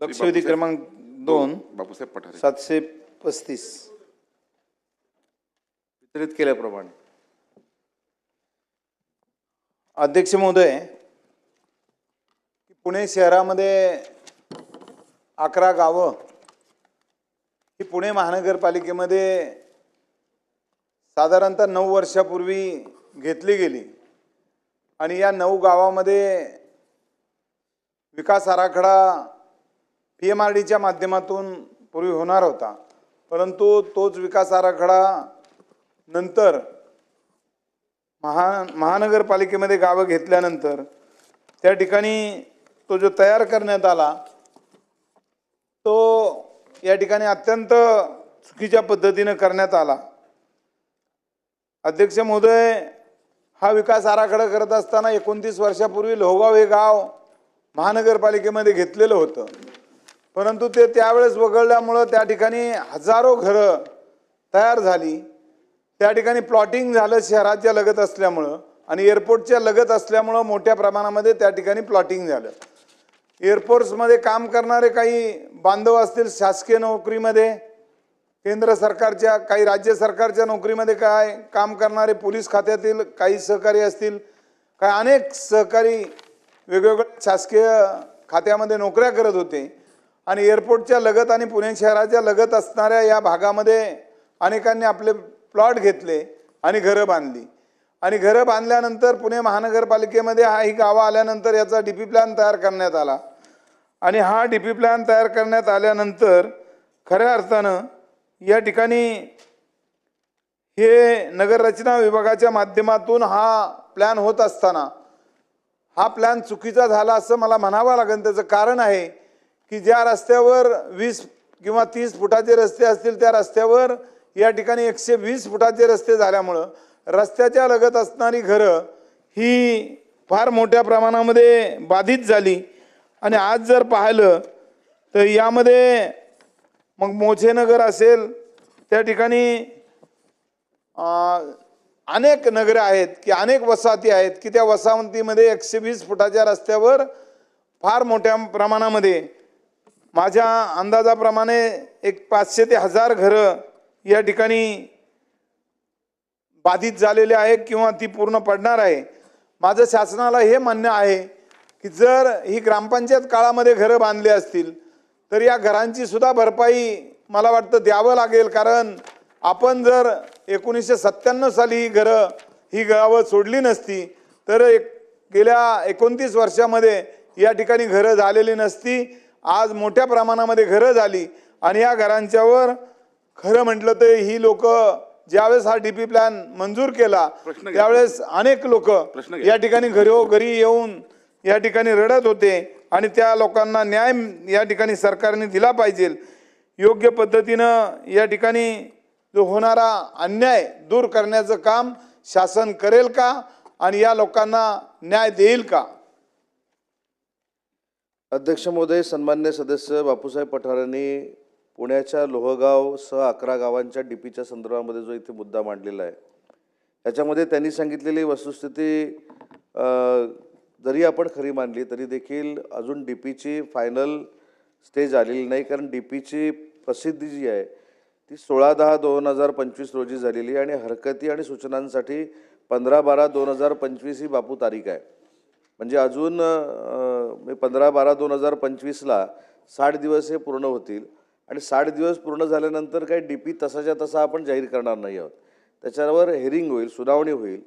लक्षवेधी क्रमांक दोन बापूसाहेब पठारे सातशे पस्तीस वितरित केल्याप्रमाणे अध्यक्ष महोदय पुणे शहरामध्ये अकरा गावं ही पुणे महानगरपालिकेमध्ये साधारणतः नऊ वर्षापूर्वी घेतली गेली. आणि या नऊ गावामध्ये विकास आराखडा पी एम आर डीच्या माध्यमातून पूर्वी होणार होता. परंतु तोच विकास आराखडा नंतर महा महानगरपालिकेमध्ये गावं घेतल्यानंतर त्या ठिकाणी तो जो तयार करण्यात आला तो या ठिकाणी अत्यंत चुकीच्या पद्धतीनं करण्यात आला. अध्यक्ष महोदय हा विकास आराखडा करत असताना एकोणतीस वर्षापूर्वी लोहगाव हे गाव महानगरपालिकेमध्ये घेतलेलं होतं. परंतु ते त्यावेळेस वगळल्यामुळं त्या ठिकाणी हजारो घरं तयार झाली. त्या ठिकाणी प्लॉटिंग झालं शहराच्या लगत असल्यामुळं आणि एअरपोर्टच्या लगत असल्यामुळं मोठ्या प्रमाणामध्ये त्या ठिकाणी प्लॉटिंग झालं. एअरपोर्ट्समध्ये काम करणारे काही बांधव असतील शासकीय नोकरीमध्ये केंद्र सरकारच्या काही राज्य सरकारच्या नोकरीमध्ये काय काम करणारे पोलीस खात्यातील काही सहकारी असतील काय अनेक सहकारी वेगवेगळ्या शासकीय खात्यामध्ये नोकऱ्या करत होते. आणि एअरपोर्टच्या लगत आणि पुणे शहराच्या लगत असणाऱ्या या भागामध्ये अनेकांनी आपले प्लॉट घेतले आणि घरं बांधली. आणि घरं बांधल्यानंतर पुणे महानगरपालिकेमध्ये हा ही गावं आल्यानंतर याचा डी पी प्लॅन तयार करण्यात आला. आणि हा डी पी प्लॅन तयार करण्यात आल्यानंतर खऱ्या अर्थानं या ठिकाणी हे नगररचना विभागाच्या माध्यमातून हा प्लॅन होत असताना हा प्लॅन चुकीचा झाला असं मला म्हणावं लागेल. त्याचं कारण आहे की ज्या रस्त्यावर वीस किंवा तीस फुटाचे रस्ते असतील त्या रस्त्यावर या ठिकाणी एकशे वीस फुटाचे रस्ते झाल्यामुळं रस्त्याच्या लगत असणारी घरं ही फार मोठ्या प्रमाणामध्ये बाधित झाली. आणि आज जर पाहिलं तर यामध्ये मग मोछेनगर असेल त्या ठिकाणी अनेक नगरं आहेत की अनेक वसाहती आहेत की त्या वसाहतीमध्ये एकशे वीस फुटाच्या रस्त्यावर फार मोठ्या प्रमाणामध्ये माझ्या अंदाजाप्रमाणे एक पाचशे ते हजार घरं या ठिकाणी बाधित झालेले आहे किंवा ती पूर्ण पडणार आहे. माझं शासनाला हे म्हणणं आहे की जर ही ग्रामपंचायत काळामध्ये घरं बांधली असतील तर या घरांची सुद्धा भरपाई मला वाटतं द्यावं लागेल. कारण आपण जर एकोणीसशे सत्त्याण्णव साली ही घरं ही गावं सोडली नसती तर एक गेल्या एकोणतीस वर्षामध्ये या ठिकाणी घरं झालेली नसती. आज मोठ्या प्रमाणामध्ये घरं झाली आणि या घरांच्यावर खरं म्हटलं तर ही लोक ज्यावेळेस हा डीपी प्लॅन मंजूर केला. त्यावेळेस अनेक लोक. या ठिकाणी घरोघरी येऊन या ठिकाणी रडत होते आणि त्या लोकांना न्याय या ठिकाणी सरकारने दिला पाहिजे योग्य पद्धतीनं या ठिकाणी जो होणारा अन्याय दूर करण्याचं काम शासन करेल का आणि या लोकांना न्याय देईल का अध्यक्ष महोदय सन्मान्य सदस्य बापूसाहेब पठारांनी पुण्याच्या लोहगाव सह अकरा गावांच्या डीपीच्या संदर्भामध्ये जो इथे मुद्दा मांडलेला आहे याच्यामध्ये त्यांनी सांगितलेली वस्तुस्थिती जरी आपण खरी मानली तरी देखील अजून डी पीची फायनल स्टेज आलेली नाही कारण डी पीची प्रसिद्धी जी आहे ती सोळा दहा दोन हजार पंचवीस रोजी झालेली आणि हरकती आणि सूचनांसाठी पंधरा बारा दोन हजार पंचवीस ही बापू तारीख आहे. म्हणजे अजून म्हणजे पंधरा बारा दोन हजार पंचवीसला साठ दिवस हे पूर्ण होतील. आणि साठ दिवस पूर्ण झाल्यानंतर काही डी पी तसाच्या तसा आपण जाहीर करणार नाही आहोत. त्याच्यावर हेरिंग होईल सुनावणी होईल.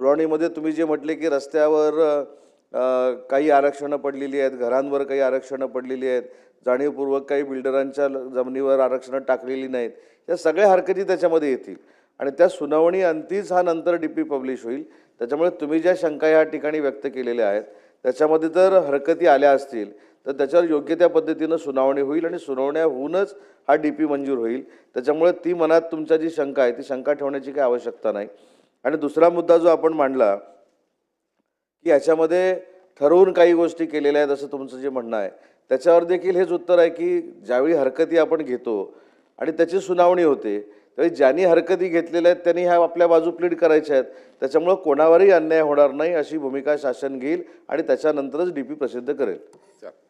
सुनावणीमध्ये तुम्ही जे म्हटले की रस्त्यावर काही आरक्षणं पडलेली आहेत घरांवर काही आरक्षणं पडलेली आहेत जाणीवपूर्वक काही बिल्डरांच्या जमिनीवर आरक्षणं टाकलेली नाहीत या सगळ्या हरकती त्याच्यामध्ये येतील. आणि त्या सुनावणी अंतीच हा नंतर डी पी पब्लिश होईल. त्याच्यामुळे तुम्ही ज्या शंका या ठिकाणी व्यक्त केलेल्या आहेत त्याच्यामध्ये जर हरकती आल्या असतील तर त्याच्यावर योग्य त्या पद्धतीनं सुनावणी होईल आणि सुनावण्या होऊनच हा डी पी मंजूर होईल. त्याच्यामुळे ती मनात तुमच्या जी शंका आहे ती शंका ठेवण्याची काही आवश्यकता नाही. आणि दुसरा मुद्दा जो आपण मांडला की याच्यामध्ये ठरवून काही गोष्टी केलेल्या आहेत असं तुमचं जे म्हणणं आहे त्याच्यावर देखील हेच उत्तर आहे की ज्यावेळी हरकती आपण घेतो आणि त्याची सुनावणी होते त्यामुळे ज्यांनी हरकती घेतलेल्या आहेत त्यांनी ह्या आपल्या बाजू प्लीड करायच्या आहेत. त्याच्यामुळं कोणावरही अन्याय होणार नाही अशी भूमिका शासन घेईल आणि त्याच्यानंतरच डी पी प्रसिद्ध करेल. चालेल